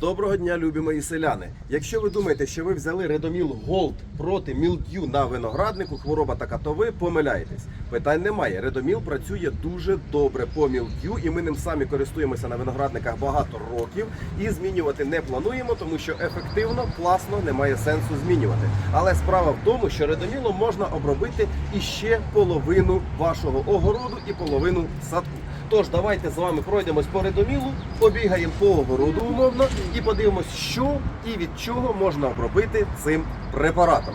Доброго дня, любі мої селяни. Якщо ви думаєте, що ви взяли Редоміл Голд проти мілдю на винограднику, хвороба така, то ви помиляєтесь. Питань немає. Редоміл працює дуже добре по мілдю, і ми ним самі користуємося на виноградниках багато років і змінювати не плануємо, тому що ефективно, класно, немає сенсу змінювати. Але справа в тому, що редомілом можна обробити іще половину вашого огороду і половину садку. Тож давайте з вами пройдемось по редомілу, побігаємо по огороду умовно і подивимось, що і від чого можна обробити цим препаратом.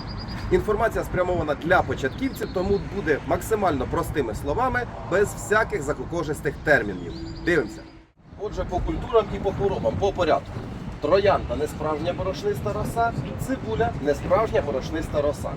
Інформація спрямована для початківців, тому буде максимально простими словами, без всяких закукожистих термінів. Дивимося. Отже, по культурам і по хворобам, по порядку. Троянда несправжня борошниста роса, цибуля несправжня борошниста роса.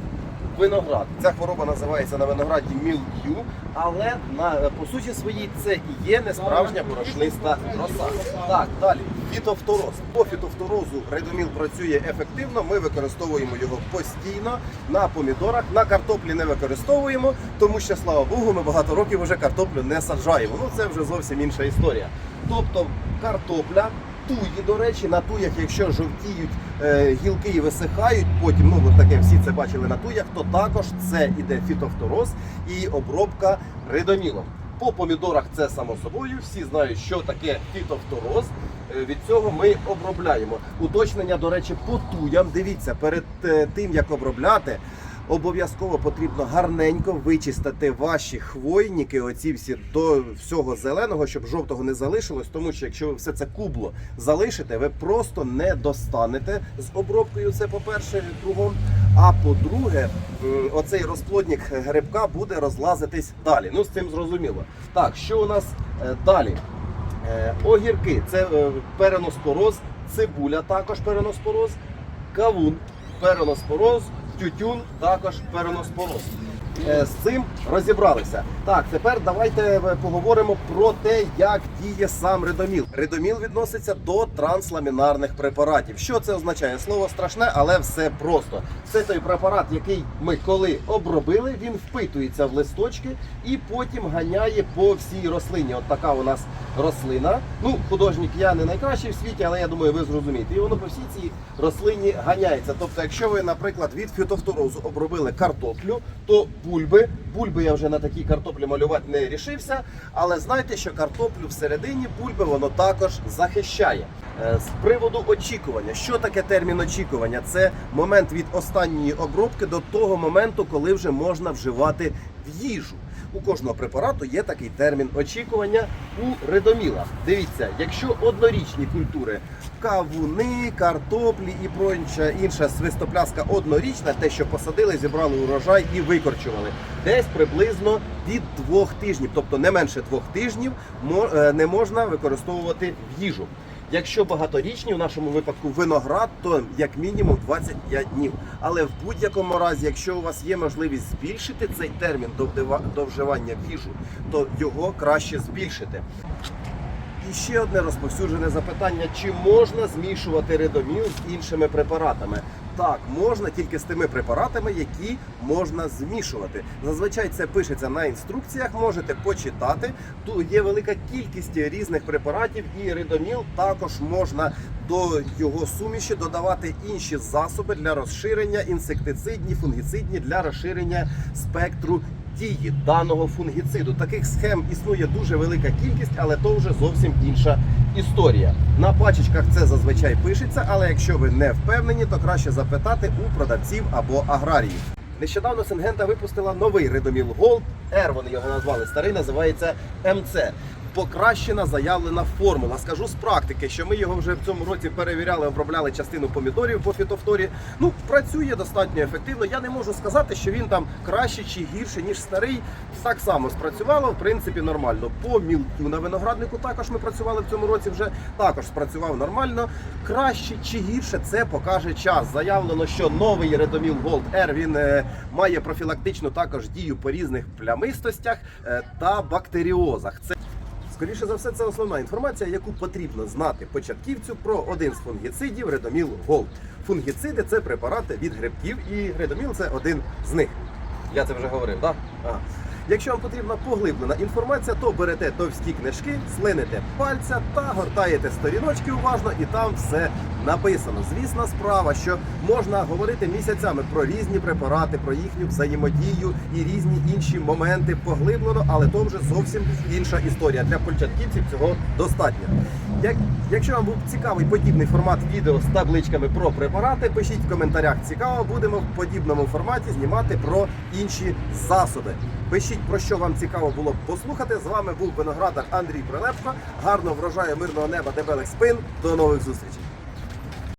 Виноград. Ця хвороба називається на винограді мілкю, але на по суті своїй це і є несправжня борошниста роса. Так, далі. Фітофтороз. По фітофторозу редоміл працює ефективно. Ми використовуємо його постійно на помідорах. На картоплі не використовуємо, тому що слава Богу, ми багато років вже картоплю не саджаємо. Ну це вже зовсім інша історія. Тобто картопля. Туї, до речі, на туях, якщо жовтіють е, гілки і висихають, потім ну от таке всі це бачили на туях, то також це іде фітофтороз і обробка ридомілом. По помідорах це само собою. Всі знають, що таке фітофтороз. Е, Від цього ми обробляємо. Уточнення, до речі, по туям. Дивіться, перед е, тим як обробляти. Обов'язково потрібно гарненько вичистити ваші хвойники, оці всі до всього зеленого, щоб жовтого не залишилось. Тому що якщо ви все це кубло залишите, ви просто не достанете з обробкою. Це по-перше, кругом. А по-друге, оцей розплодник грибка буде розлазитись далі. Ну з цим зрозуміло. Так, що у нас е, далі? Е, Огірки це е, переноспороз, цибуля також переноспороз, кавун переноспороз, тютюн також переноспороз. Е, З цим розібралися. Так, тепер давайте е, поговоримо про те, як діє сам редоміл. Редоміл відноситься до трансламінарних препаратів. Що це означає? Слово страшне, але все просто. Це той препарат, який ми коли обробили, він впитується в листочки і потім ганяє по всій рослині. От така у нас рослина. Ну, художник я не найкращий в світі, але я думаю, ви зрозумієте. І воно по всій цій рослині ганяється. Тобто, якщо ви, наприклад, від фітофторозу обробили картоплю, то бульби, бульби я вже на такій картоплі малювати не рішився, але знайте, що картоплю всередині бульби воно також захищає. Е, З приводу очікування, що таке термін очікування? Це момент від останньої обробки до того моменту, коли вже можна вживати в їжу. У кожного препарату є такий термін очікування у редоміла. Дивіться, якщо однорічні культури кавуни, картоплі і про інша, інша свистопляска однорічна, те, що посадили, зібрали урожай і викорчували. Десь приблизно від двох тижнів, тобто не менше двох тижнів, е, не можна використовувати в їжу. Якщо багаторічні, в нашому випадку виноград, то як мінімум 25 днів. Але в будь-якому разі, якщо у вас є можливість збільшити цей термін до вживання в то його краще збільшити. І ще одне розповсюджене запитання: чи можна змішувати редоміл з іншими препаратами? Так, можна тільки з тими препаратами, які можна змішувати. Зазвичай це пишеться на інструкціях, можете почитати. Тут є велика кількість різних препаратів, і редоміл також можна до його суміші додавати інші засоби для розширення інсектицидні, фунгіцидні для розширення спектру дії даного фунгіциду. Таких схем існує дуже велика кількість, але то вже зовсім інша історія. На пачечках це зазвичай пишеться, але якщо ви не впевнені, то краще запитати у продавців або аграріїв. Нещодавно Сингента випустила новий Редоміл Голд. R вони його назвали, старий називається МЦ. Покращена заявлена формула. Скажу з практики, що ми його вже в цьому році перевіряли, обробляли частину помідорів по фітофторі. Ну, працює достатньо ефективно. Я не можу сказати, що він там краще чи гірше, ніж старий. Так само спрацювало, в принципі, нормально. По мілкю на винограднику також ми працювали в цьому році вже також спрацював нормально. Краще чи гірше це покаже час. Заявлено, що новий Redomil Gold R він е, має профілактичну також дію по різних плямистостях е, та бактеріозах. Це Скоріше за все, це основна інформація, яку потрібно знати початківцю про один з фунгіцидів Редоміл Голд. Фунгіциди це препарати від грибків, і Редоміл це один з них. Я це вже говорив, так? А. Якщо вам потрібна поглиблена інформація, то берете товсті книжки, слините пальця та гортаєте сторіночки уважно, і там все написано. Звісна справа, що можна говорити місяцями про різні препарати, про їхню взаємодію і різні інші моменти поглиблено, але то вже зовсім інша історія. Для початківців цього достатньо. Як, якщо вам був цікавий подібний формат відео з табличками про препарати, пишіть в коментарях. Цікаво, будемо в подібному форматі знімати про інші засоби. Пишіть про що вам цікаво було б послухати. З вами був виноградар Андрій Прилепко. Гарного врожаю, мирного неба, дебелих спин. До нових зустрічей.